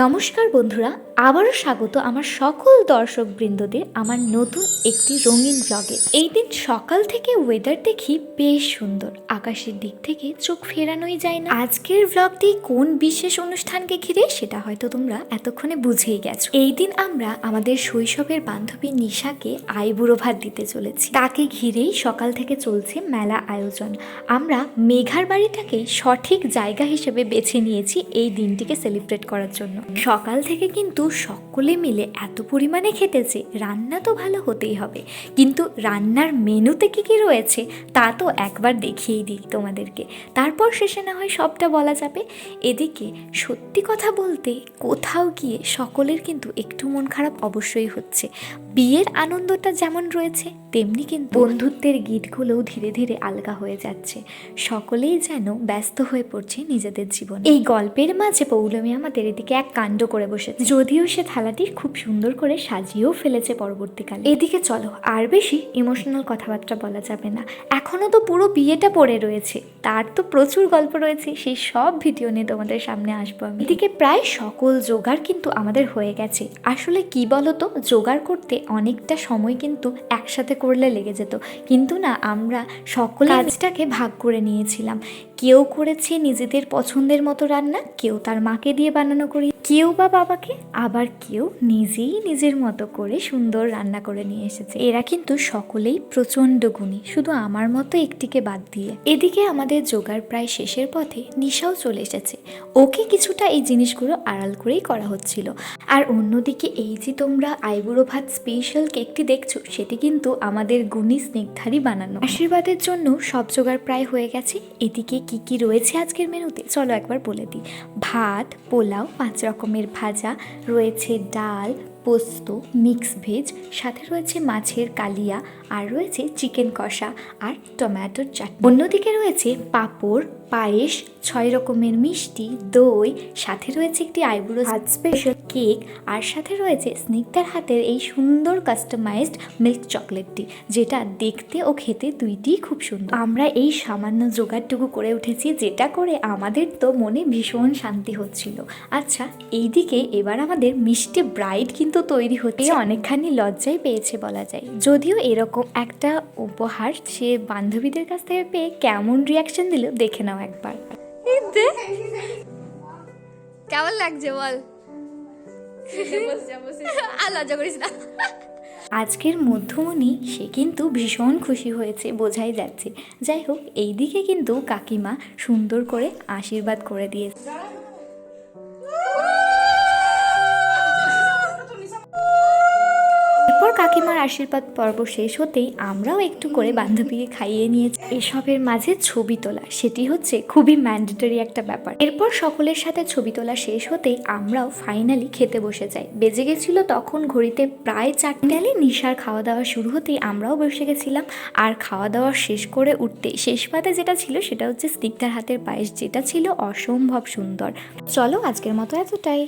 নমস্কার বন্ধুরা, আবারও স্বাগত আমার সকল দর্শক বৃন্দদের আমার নতুন একটি রঙিন ব্লগে এই দিন সকাল থেকে ওয়েদার দেখি বেশ সুন্দর। আকাশের দিক থেকে চোখ ফেরানোই যায় না। আজকের ব্লগটি কোন বিশেষ অনুষ্ঠানকে ঘিরে সেটা হয়তো তোমরা এতক্ষণে বুঝেই গেছো। এই দিন আমরা আমাদের শৈশবের বান্ধবী নিশাকে আইবুড়ো ভাত দিতে চলেছি। তাকে ঘিরেই সকাল থেকে চলছে মেলা আয়োজন। আমরা মেঘার বাড়িটাকে সঠিক জায়গা হিসেবে বেছে নিয়েছি এই দিনটিকে সেলিব্রেট করার জন্য। সকাল থেকে কিন্তু সকলে মিলে এত পরিমাণে খেতেছে রান্না তো ভালো হতেই হবে। কিন্তু রান্নার মেনুতে কি কি রয়েছে, তা তো একবার দেখিয়েই দিই তোমাদেরকে। তারপর শেষে না হয় সবটা বলা যাবে। এদিকে সত্যি কথা বলতে কোথাও গিয়ে সকলের কিন্তু একটু মন খারাপ অবশ্যই হচ্ছে। বিয়ের আনন্দটা যেমন রয়েছে, তেমনি কিন্তু বন্ধুত্বের গীতগুলোও ধীরে ধীরে আলগা হয়ে যাচ্ছে। সকলেই যেন ব্যস্ত হয়ে পড়ছে নিজেদের জীবন। এই গল্পের মাঝে পৌলমী আমাদের এদিকে এক কাণ্ড করে বসেছে। যদিও সে থালাটি খুব সুন্দর করে সাজিয়েও ফেলেছে পরবর্তীকালে। এদিকে চলো আর বেশি ইমোশনাল কথাবার্তা বলা যাবে না। এখনও তো পুরো বিয়েটা পড়ে রয়েছে। তার তো প্রচুর গল্প রয়েছে। সেই সব ভিডিও নিয়ে তোমাদের সামনে আসব আমি। এদিকে প্রায় সকল জোগাড় কিন্তু আমাদের হয়ে গেছে। আসলে কি বলতো জোগাড় করতে অনেকটা সময় কিন্তু একসাথে করলে লেগে যেত। কিন্তু না আমরা সকল কাজটাকে ভাগ করে নিয়েছিলাম। কেউ করেছে নিজেদের পছন্দের মতো রান্না, কেউ তার মাকে দিয়ে বানানো করি, কেউ বা বাবাকে, আবার কেউ নিজেই নিজের মতো করে সুন্দর রান্না করে নিয়ে এসেছে। এরা কিন্তু সকলেই প্রচণ্ড গুণী, শুধু আমার মতো একটিকে বাদ দিয়ে। এদিকে আমাদের জোগাড় প্রায় শেষের পথে নিশাও চলে এসেছে। ওকে কিছুটা এই জিনিসগুলো আড়াল করেই করা হচ্ছিল। আর অন্যদিকে এই যে তোমরা আইবুড়ো ভাত স্পেশাল কেকটি দেখছ, সেটি কিন্তু আমাদের গুণী স্নিগ্ধারই বানানো। আশীর্বাদের জন্য সব জোগাড় প্রায় হয়ে গেছে। এদিকে কি কি রয়েছে আজকের মেনুতে? চলো একবার বলে দিই। ভাত, পোলাও, পাঁচ রকমের ভাজা, রয়েছে ডাল পোস্ত মিক্স ভেজ, সাথে রয়েছে মাছের কালিয়া আর রয়েছে চিকেন কষা আর টমেটোর চাটনি। অন্যদিকে রয়েছে পাঁপড়, পায়েস, ছয় রকমের মিষ্টি, দই, সাথে রয়েছে একটি আইবুড়ো হাত স্পেশাল কেক আর সাথে রয়েছে স্নিগ্ধার হাতের এই সুন্দর কাস্টমাইজড মিল্ক চকলেটটি যেটা দেখতে ও খেতে দুইটিই খুব সুন্দর। আমরা এই সামান্য জোগাড়টুকু করে উঠেছি, যেটা করে আমাদের তো মনে ভীষণ শান্তি হচ্ছিল। আচ্ছা এইদিকে এবার আমাদের মিষ্টি ব্রাইড কিন্তু তৈরি হচ্ছে। অনেকখানি লজ্জাই পেয়েছে বলা যায়। যদিও এরকম একটা উপহার সে বান্ধবীদের কাছ থেকে পেয়ে কেমন রিয়াকশন দিল দেখে নাও একবার। কেমন লাগছে বল? আর লজ্জা করিস না। আজকের মধ্যমণি সে কিন্তু ভীষণ খুশি হয়েছে বোঝাই যাচ্ছে। যাই হোক এইদিকে কিন্তু কাকিমা সুন্দর করে আশীর্বাদ করে দিয়েছে। আশীর্বাদ পর্ব শেষ হতেই আমরাও একটু করে বান্ধবীকে খাইয়ে নিয়েছি। এসবের মাঝে ছবি তোলা, সেটি হচ্ছে খুবই ম্যান্ডেটরি একটা ব্যাপার। এরপর সকলের সাথে ছবি তোলা শেষ হতেই আমরাও ফাইনালি খেতে বসে যাই। বেজে গেছিল তখন ঘড়িতে প্রায় চারটে। আলে নিশার খাওয়া দাওয়া শুরু হতেই আমরাও বসে গেছিলাম। আর খাওয়া দাওয়া শেষ করে উঠতে শেষ পাতে যেটা ছিল সেটা হচ্ছে স্নিগ্ধার হাতের পায়েস, যেটা ছিল অসম্ভব সুন্দর। চলো আজকের মতো এতটাই।